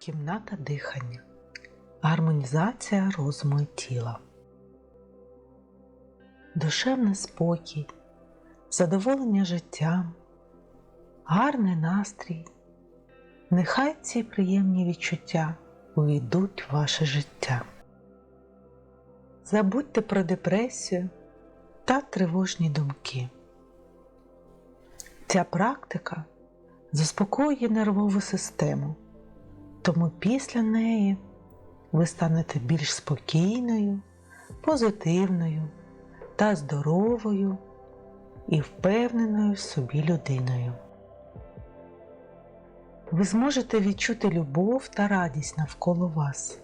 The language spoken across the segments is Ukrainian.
Кімната дихання. Гармонізація розуму і тіла. Душевний спокій, задоволення життям, гарний настрій. Нехай ці приємні відчуття увійдуть в ваше життя. Забудьте про депресію та тривожні думки. Ця практика заспокоює нервову систему, тому після неї ви станете більш спокійною, позитивною та здоровою і впевненою в собі людиною. Ви зможете відчути любов та радість навколо вас.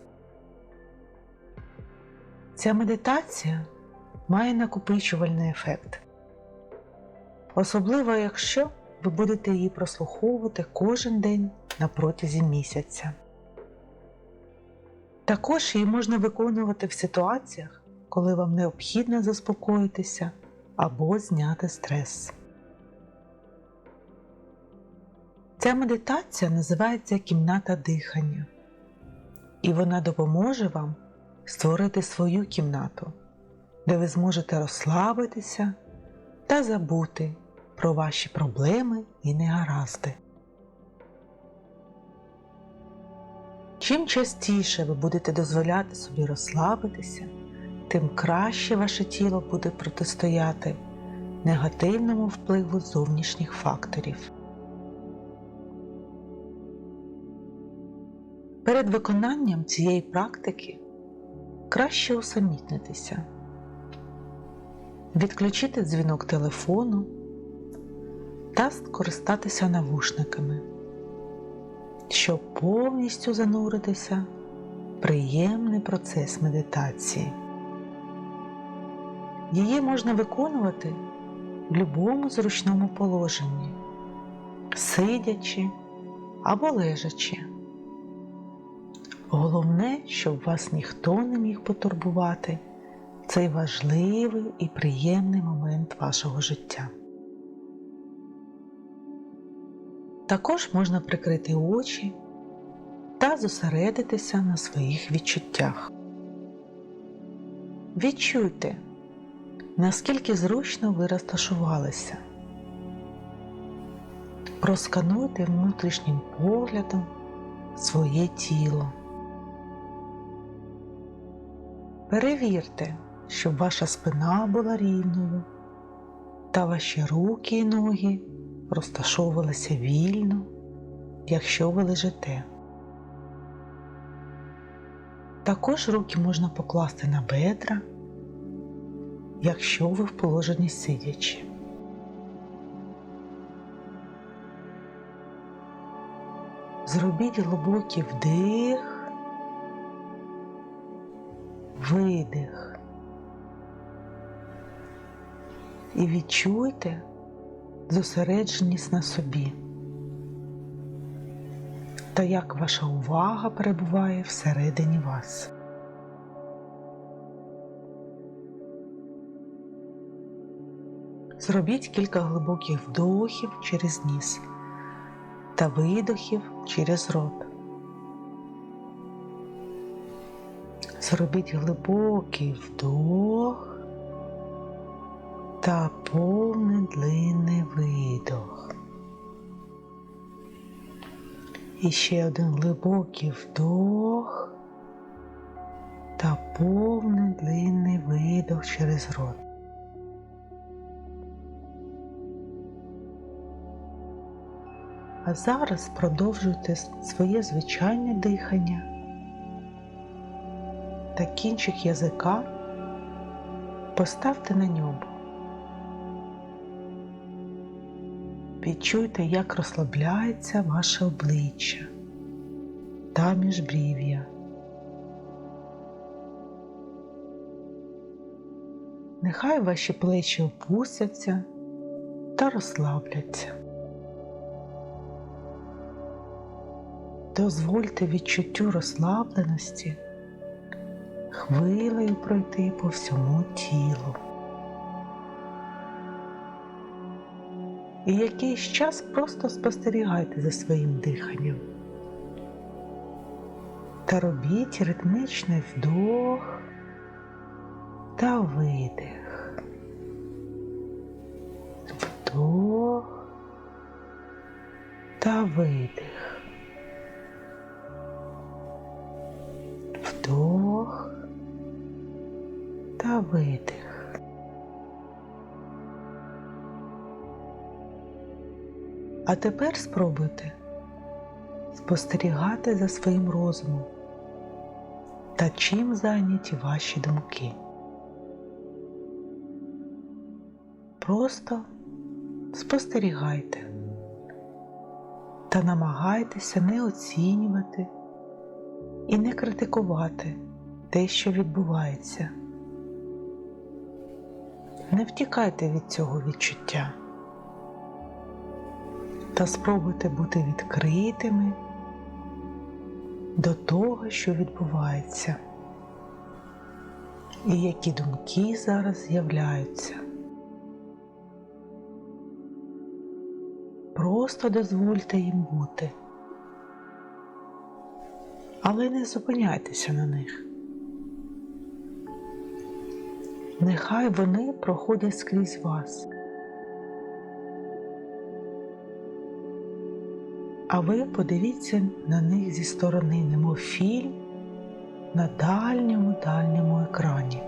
Ця медитація має накопичувальний ефект, особливо якщо ви будете її прослуховувати кожен день на протязі місяця. Також її можна виконувати в ситуаціях, коли вам необхідно заспокоїтися або зняти стрес. Ця медитація називається кімната дихання, і вона допоможе вам створити свою кімнату, де ви зможете розслабитися та забути про ваші проблеми і негаразди. Чим частіше ви будете дозволяти собі розслабитися, тим краще ваше тіло буде протистояти негативному впливу зовнішніх факторів. Перед виконанням цієї практики краще усамітнитися, відключити дзвінок телефону та скористатися навушниками, щоб повністю зануритися в приємний процес медитації. Її можна виконувати в будь-якому зручному положенні, сидячи або лежачи. Головне, щоб вас ніхто не міг потурбувати цей важливий і приємний момент вашого життя. Також можна прикрити очі та зосередитися на своїх відчуттях. Відчуйте, наскільки зручно ви розташувалися. Проскануйте внутрішнім поглядом своє тіло. Перевірте, щоб ваша спина була рівною та ваші руки і ноги розташовувалися вільно, якщо ви лежите. Також руки можна покласти на бедра, якщо ви в положенні сидячи. Зробіть глибокий вдих, видих. І відчуйте зосередженість на собі та як ваша увага перебуває всередині вас. Зробіть кілька глибоких вдохів через ніс та видохів через рот. Зробіть глибокий вдох та повний длинний видох. І ще один глибокий вдох та повний длинний видох через рот. А зараз продовжуйте своє звичайне дихання та кінчик язика поставте на ньому. Відчуйте, як розслабляється ваше обличчя та міжбрів'я. Нехай ваші плечі опустяться та розслабляться. Дозвольте відчуттю розслабленості хвилею пройти по всьому тілу. І якийсь час просто спостерігайте за своїм диханням. та робіть ритмічний вдох та видих. Вдох та видих. Вдох та видих. А тепер спробуйте спостерігати за своїм розумом та чим зайняті ваші думки. Просто спостерігайте та намагайтеся не оцінювати і не критикувати те, що відбувається. Не втікайте від цього відчуття та спробуйте бути відкритими до того, що відбувається, і які думки зараз з'являються. Просто дозвольте їм бути, але не зупиняйтеся на них. Нехай вони проходять скрізь вас. А ви подивіться на них зі сторони, немов фільм на дальньому дальньому екрані.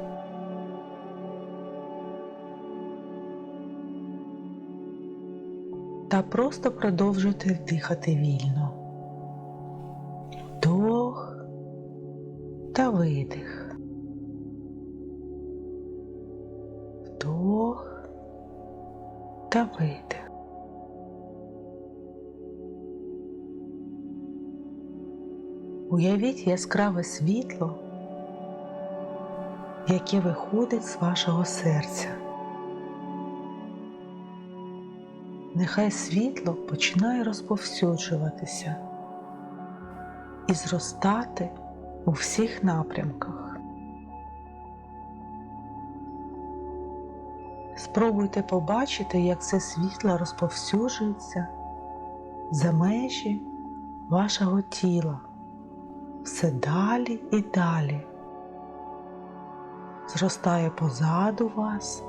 Та просто продовжуйте дихати вільно. Вдох та видих. Вдох та видих. Уявіть яскраве світло, яке виходить з вашого серця. Нехай світло починає розповсюджуватися і зростати у всіх напрямках. Спробуйте побачити, як це світло розповсюджується за межі вашого тіла все далі і далі. Зростає позаду вас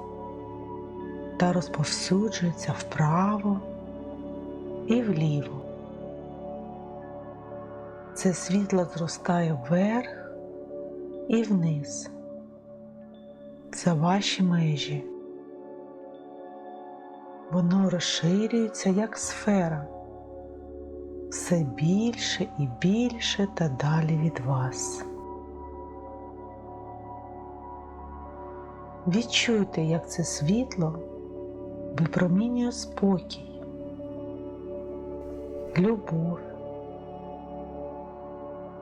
та розповсюджується вправо і вліво. Це світло зростає вверх і вниз. за ваші межі. Воно розширюється як сфера все більше і більше та далі від вас. Відчуйте, як це світло випромінює спокій, любов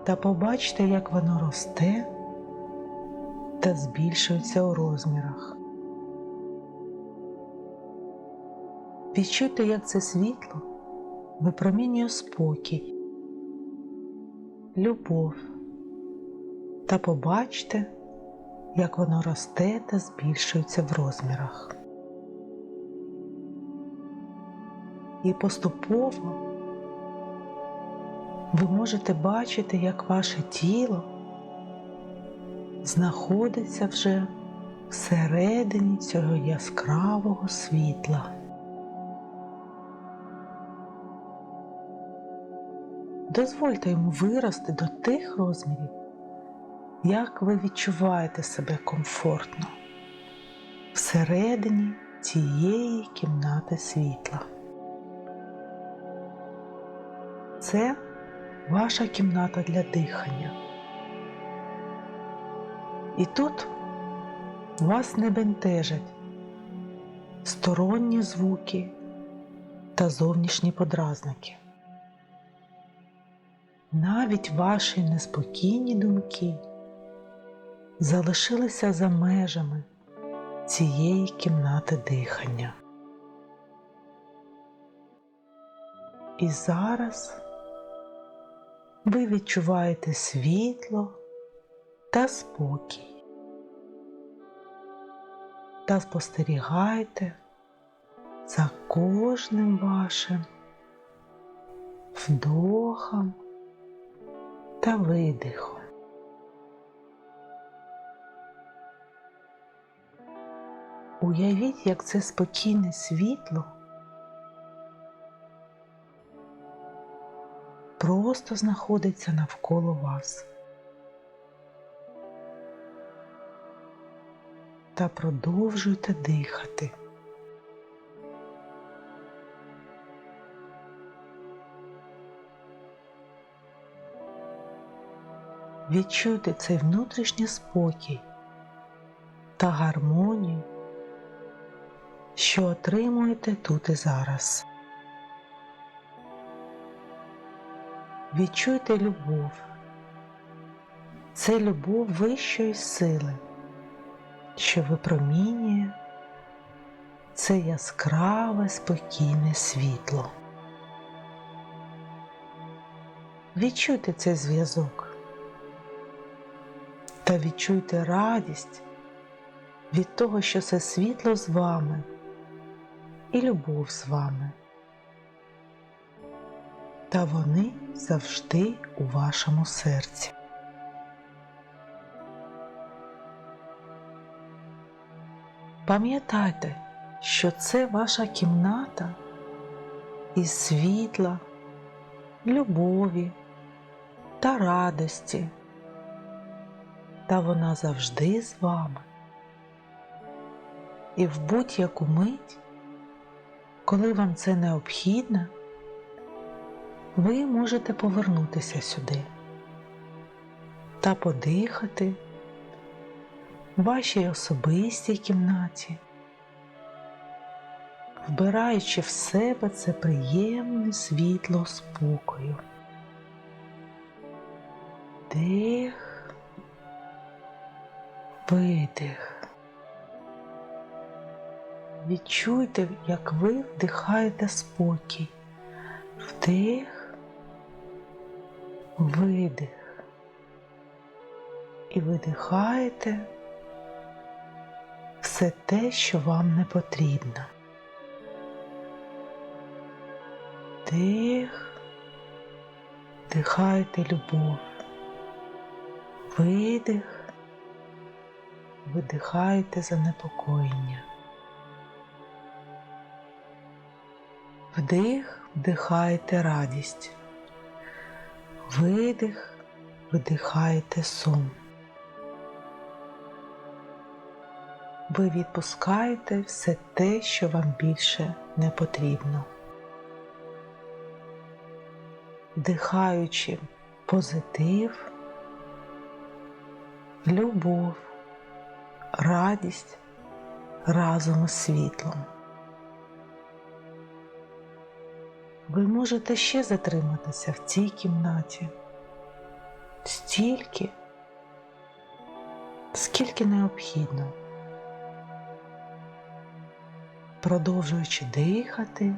та побачте, як воно росте та збільшується у розмірах. Відчуйте, як це світло випромінює спокій, любов та побачте, як воно росте та збільшується в розмірах. І поступово ви можете бачити, як ваше тіло знаходиться вже всередині цього яскравого світла. Дозвольте йому вирости до тих розмірів, як ви відчуваєте себе комфортно всередині цієї кімнати світла. Це ваша кімната для дихання. І тут вас не бентежать сторонні звуки та зовнішні подразники. Навіть ваші неспокійні думки залишилися за межами цієї кімнати дихання. І зараз ви відчуваєте світло та спокій та спостерігаєте за кожним вашим вдохом та видихом. Уявіть, як це спокійне світло просто знаходиться навколо вас. Та продовжуйте дихати. Відчуйте цей внутрішній спокій та гармонію, що отримуєте тут і зараз. Відчуйте любов. Це любов вищої сили, що випромінює це яскраве спокійне світло. Відчуйте цей зв'язок та відчуйте радість від того, що це світло з вами і любов з вами. Та вони завжди у вашому серці. Пам'ятайте, що це ваша кімната із світла, любові та радості, та вона завжди з вами. І в будь-яку мить, коли вам це необхідно, ви можете повернутися сюди та подихати в вашій особистій кімнаті, вбираючи в себе це приємне світло спокою. Дих, видих. Відчуйте, як ви вдихаєте спокій. Вдих, видих. І видихаєте все те, що вам не потрібно. Дих, вдихаєте любов. Видих, видихаєте занепокоєння. Вдих, вдихаєте радість. Видих, видихаєте сум. Ви відпускаєте все те, що вам більше не потрібно. Вдихаючи позитив, любов, радість разом із світлом. Ви можете ще затриматися в цій кімнаті стільки, скільки необхідно, продовжуючи дихати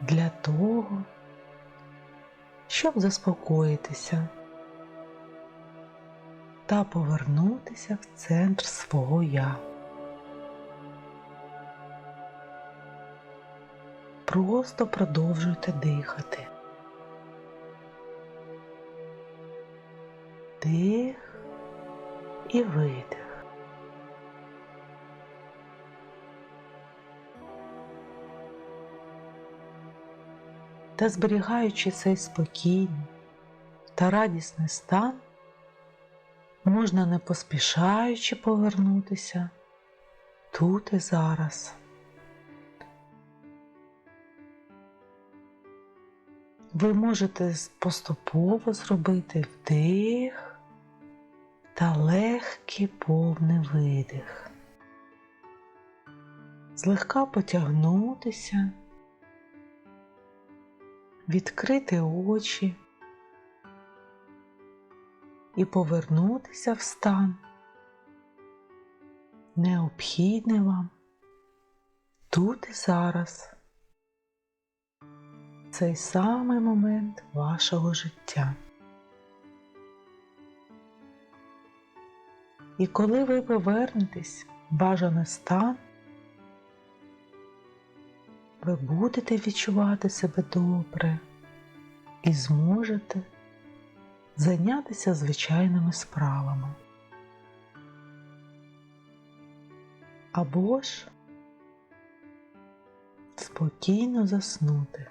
для того, щоб заспокоїтися та повернутися в центр свого я. Просто продовжуйте дихати. Дих і видих. Та зберігаючи цей спокійний та радісний стан, можна не поспішаючи повернутися тут і зараз. Ви можете поступово зробити вдих та легкий повний видих, злегка потягнутися, відкрити очі і повернутися в стан, необхідний вам тут і зараз цей самий момент вашого життя. І коли ви повернетесь в бажаний стан, ви будете відчувати себе добре і зможете зайнятися звичайними справами. Або ж спокійно заснути.